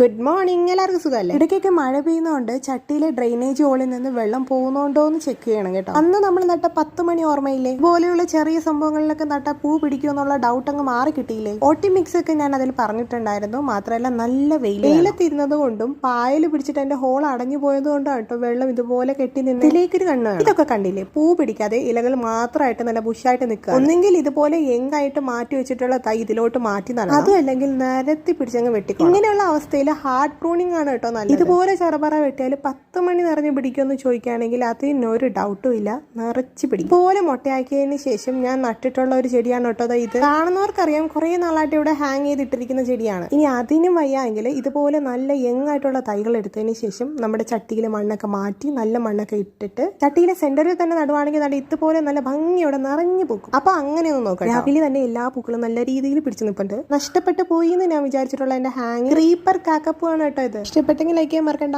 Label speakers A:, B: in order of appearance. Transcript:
A: Good morning എല്ലാവർക്കും സുഖമല്ലേ? ഇടയ്ക്കൊക്കെ മഴ പെയ്യുന്നതുകൊണ്ട് ചട്ടിയിലെ ഡ്രെയിനേജ് ഹോളിൽ നിന്ന് വെള്ളം പോകുന്നുണ്ടോ എന്ന് ചെക്ക് ചെയ്യണം കേട്ടോ. അന്ന് നമ്മൾ നട്ട പത്ത് മണി ഓർമ്മയില്ലേ? ഇതുപോലെയുള്ള ചെറിയ സംഭവങ്ങളിലൊക്കെ നട്ട പൂ പിടിക്കുമെന്നുള്ള ഡൗട്ട് അങ്ങ് മാറി കിട്ടിയില്ലേ? ഓട്ടി മിക്സ് ഒക്കെ ഞാൻ അതിൽ പറഞ്ഞിട്ടുണ്ടായിരുന്നു. മാത്രമല്ല നല്ല വെയിൽ വെയിലത്തിരുന്നത് കൊണ്ടും പായൽ പിടിച്ചിട്ട് എന്റെ ഹോൾ അടഞ്ഞു പോയത് കൊണ്ടാണ് കേട്ടോ വെള്ളം ഇതുപോലെ കെട്ടി നിന്ന് ഇതിലേക്കൊരു കണ്ണ്. ഇതൊക്കെ കണ്ടില്ലേ? പൂ പിടിക്കാതെ ഇലകൾ മാത്രമായിട്ട് നല്ല ബുഷായിട്ട് നിൽക്കുക. ഒന്നെങ്കിൽ ഇതുപോലെ യങ്ങായിട്ട് മാറ്റി വെച്ചിട്ടുള്ള തൈ ഇതിലോട്ട് മാറ്റി നടണം അതും അല്ലെങ്കിൽ നിരത്തി പിടിച്ചങ്ങ് വെട്ടിക്കും ഇങ്ങനെയുള്ള അവസ്ഥയിൽ ഹാർഡ് പ്രൂണിംഗ് ആണ് കേട്ടോ നല്ലത്. ഇതുപോലെ ചെറുപറ വെട്ടിയാൽ പത്ത് മണി നിറഞ്ഞ് പിടിക്കുമെന്ന് ചോദിക്കുകയാണെങ്കിൽ അതിന് ഒരു ഡൗട്ടും ഇല്ല. നിറച്ച് പിടിക്കും. ഇതുപോലെ മുട്ടയാക്കിയതിന് ശേഷം ഞാൻ നട്ടിട്ടുള്ള ഒരു ചെടിയാണ് കേട്ടോ ഇത്. കാണുന്നവർക്കറിയാം കുറേ നാളായിട്ട് ഇവിടെ ഹാങ് ചെയ്തിട്ടിരിക്കുന്ന ചെടിയാണ്. ഇനി അതിനും വയ്യാമെങ്കിൽ ഇതുപോലെ നല്ല യങ് ആയിട്ടുള്ള തൈകൾ എടുത്തതിന് ശേഷം നമ്മുടെ ചട്ടിയിലെ മണ്ണൊക്കെ മാറ്റി നല്ല മണ്ണൊക്കെ ഇട്ടിട്ട് ചട്ടിയിലെ സെന്ററിൽ തന്നെ നടുവാണെങ്കിൽ നല്ല ഇതുപോലെ നല്ല ഭംഗിയോടെ നിറഞ്ഞു പൂക്കും. അപ്പൊ അങ്ങനെ ഒന്ന് നോക്കാം രാവിലെ തന്നെ എല്ലാ പൂക്കളും നല്ല രീതിയിൽ പിടിച്ചു നിൽപ്പുണ്ട്. നഷ്ടപ്പെട്ടു പോയി എന്ന് ഞാൻ വിചാരിച്ചിട്ടുള്ള എന്റെ ഹാങ് റീപ്പർ കാക്കപ്പൂ ആണ് കേട്ടോ ഇത്. ഇഷ്ടപ്പെട്ടെങ്കിൽ ലൈക്ക് ചെയ്യാൻ മറക്കണ്ട.